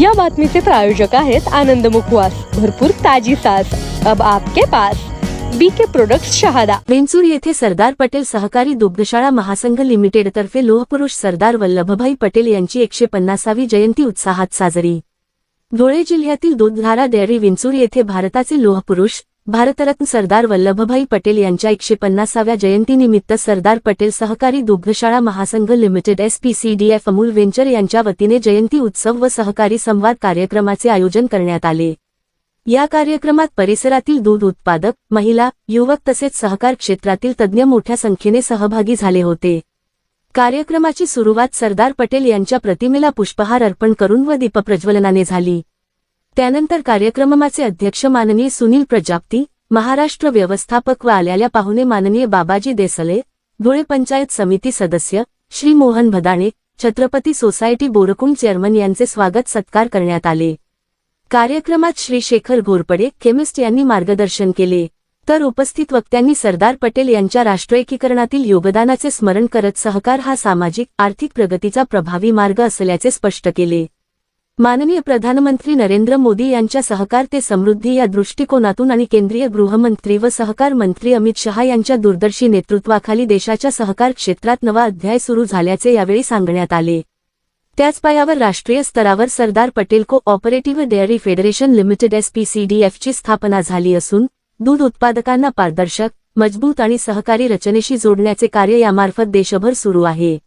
या बातमीचे प्रायोजक आहेत आनंद मुखवास. भरपूर ताजी सास अब आपके पास. BK product Shahada. वेंचूर येथे सरदार पटेल सहकारी दुग्धशाळा महासंघ लिमिटेडतर्फे लोहपुरुष सरदार वल्लभभाई पटेल यांची एकशे पन्नासावी जयंती उत्साहात साजरी. धुळे जिल्ह्यातील दूधधारा डेअरी विंचूर येथे भारताचे लोहपुरुष भारतरत्न सरदार वल्लभभाई पटेल यांच्या एकशे पन्नासाव्या जयंतीनिमित्त सरदार पटेल सहकारी दुग्धशाळा महासंघ लिमिटेड एसपीसीडीएफ अमूल वेंचर यांच्या वतीने जयंती उत्सव व सहकारी संवाद कार्यक्रमाचे आयोजन करण्यात आले. या कार्यक्रमात परिसरातील दूध उत्पादक महिला युवक तसेच सहकार क्षेत्रातील तज्ज्ञ मोठ्या संख्येने सहभागी झाले होते. कार्यक्रमाची सुरुवात सरदार पटेल यांच्या प्रतिमेला पुष्पहार अर्पण करून व दीपप्रज्वलनाने झाली. त्यानंतर कार्यक्रमाचे अध्यक्ष माननीय सुनील प्रजापती महाराष्ट्र व्यवस्थापक व आल्याल्या पाहुणे माननीय बाबाजी देसले धुळे पंचायत समिती सदस्य श्री मोहन भदाणे छत्रपती सोसायटी बोरकुंड चेअरमन यांचे स्वागत सत्कार करण्यात आले. कार्यक्रमात श्री शेखर घोरपडे केमिस्ट यांनी मार्गदर्शन केले. तर उपस्थित वक्त्यांनी सरदार पटेल यांच्या राष्ट्रीयकीकरणातील योगदानाचे स्मरण करत सहकार हा सामाजिक आर्थिक प्रगतीचा प्रभावी मार्ग असल्याचे स्पष्ट केले. माननीय प्रधानमंत्री नरेंद्र मोदी यांच्या सहकार ते समृद्धी या दृष्टिकोनातून आणि केंद्रीय गृहमंत्री व सहकार मंत्री अमित शहा यांच्या दूरदर्शी नेतृत्वाखाली देशाच्या सहकार क्षेत्रात नवा अध्याय सुरू झाल्याचे यावेळी सांगण्यात आले. त्याच पायावर राष्ट्रीय स्तरावर Sardar Patel cooperative dairy federation limited एसपीसीडीएफची स्थापना झाली असून दूध उत्पादकांना पारदर्शक मजबूत आणि सहकारी रचनेशी जोडण्याचे कार्य यामार्फत देशभर सुरू आहे.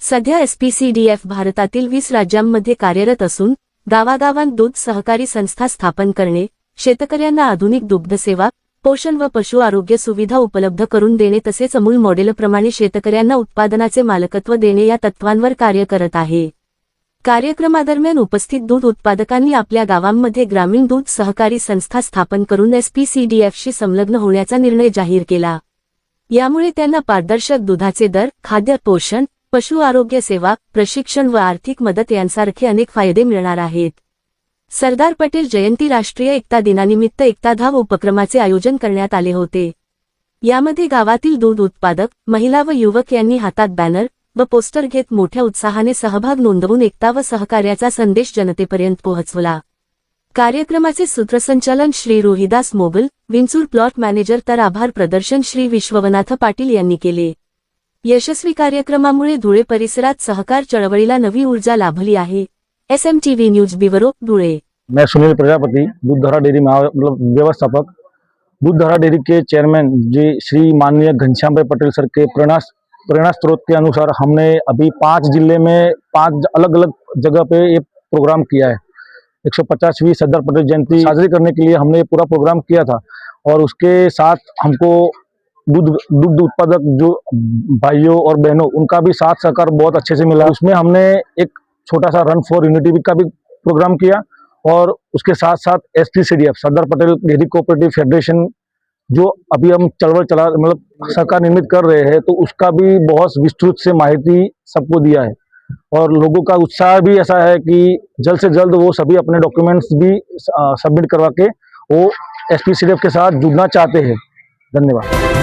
सध्या एसपीसीडीएफ भारतातील वीस राज्यांमध्ये कार्यरत असून गावागावांत दूध सहकारी संस्था स्थापन करणे शेतकऱ्यांना आधुनिक दुग्धसेवा पोषण व पशु आरोग्य सुविधा उपलब्ध करून देणे तसेच अमूल मॉडेलप्रमाणे शेतकऱ्यांना उत्पादनाचे मालकत्व देणे या तत्वांवर कार्य करत आहे. कार्यक्रमादरम्यान उपस्थित दूध उत्पादकांनी आपल्या गावांमध्ये ग्रामीण दूध सहकारी संस्था स्थापन करून एसपीसीडीएफशी संलग्न होण्याचा निर्णय जाहीर केला. यामुळे त्यांना पारदर्शक दुधाचे दर खाद्य पोषण पशु आरोग्य सेवा प्रशिक्षण व आर्थिक मदत यांसारखे अनेक फायदे मिळणार आहेत. सरदार पटेल जयंती राष्ट्रीय एकता दिनानिमित्त एकता धाव उपक्रमाचे आयोजन करण्यात आले होते. यामध्ये गावातील दूध उत्पादक महिला व युवक यांनी हातात बॅनर व पोस्टर घेत मोठ्या उत्साहाने सहभाग नोंदवून एकता व सहकार्याचा संदेश जनतेपर्यंत पोहोचवला. कार्यक्रमाचे सूत्रसंचालन श्री रोहिदास मोगल विंचूर प्लॉट मॅनेजर तर आभार प्रदर्शन श्री विश्ववनाथ पाटील यांनी केले. यशस्वी कार्यक्रमामुळे धुळे परिसरात सहकार चळवळीला नवी ऊर्जा लाभली आहे. SMTV news bureau, Dhule. मैं सुनील प्रजापति दूधधारा डेयरी मतलब व्यवस्थापक दूधधारा डेयरी के चेयरमैन जी श्री माननीय घनश्याम भाई पटेल सर के प्रेरणा प्रेरणा स्रोत के अनुसार हमने अभी पाँच ज़िले में पाँच अलग अलग जगह पे ये प्रोग्राम किया है। 150वीं सरदार पटेल जयंती। साजरी करने के लिए हमने ये पूरा प्रोग्राम किया था और उसके साथ हमको दूध दुग्ध उत्पादक जो भाइयों और बहनों, उनका भी साथ सहकार बहुत अच्छे से मिला। उसमें हमने एक छोटा सा रन फॉर यूनिटी का भी प्रोग्राम किया और उसके साथ साथ S T Sardar Patel dairy cooperative federation जो अभी हम चलवल चला मतलब सरकार निर्मित कर रहे हैं तो उसका भी बहुत विस्तृत से माहिती सबको दिया है। और लोगों का उत्साह भी ऐसा है कि जल्द से जल्द वो सभी अपने डॉक्यूमेंट्स भी सबमिट करवा के वो एसटीसीडीएफ के साथ जुड़ना चाहते हैं। धन्यवाद।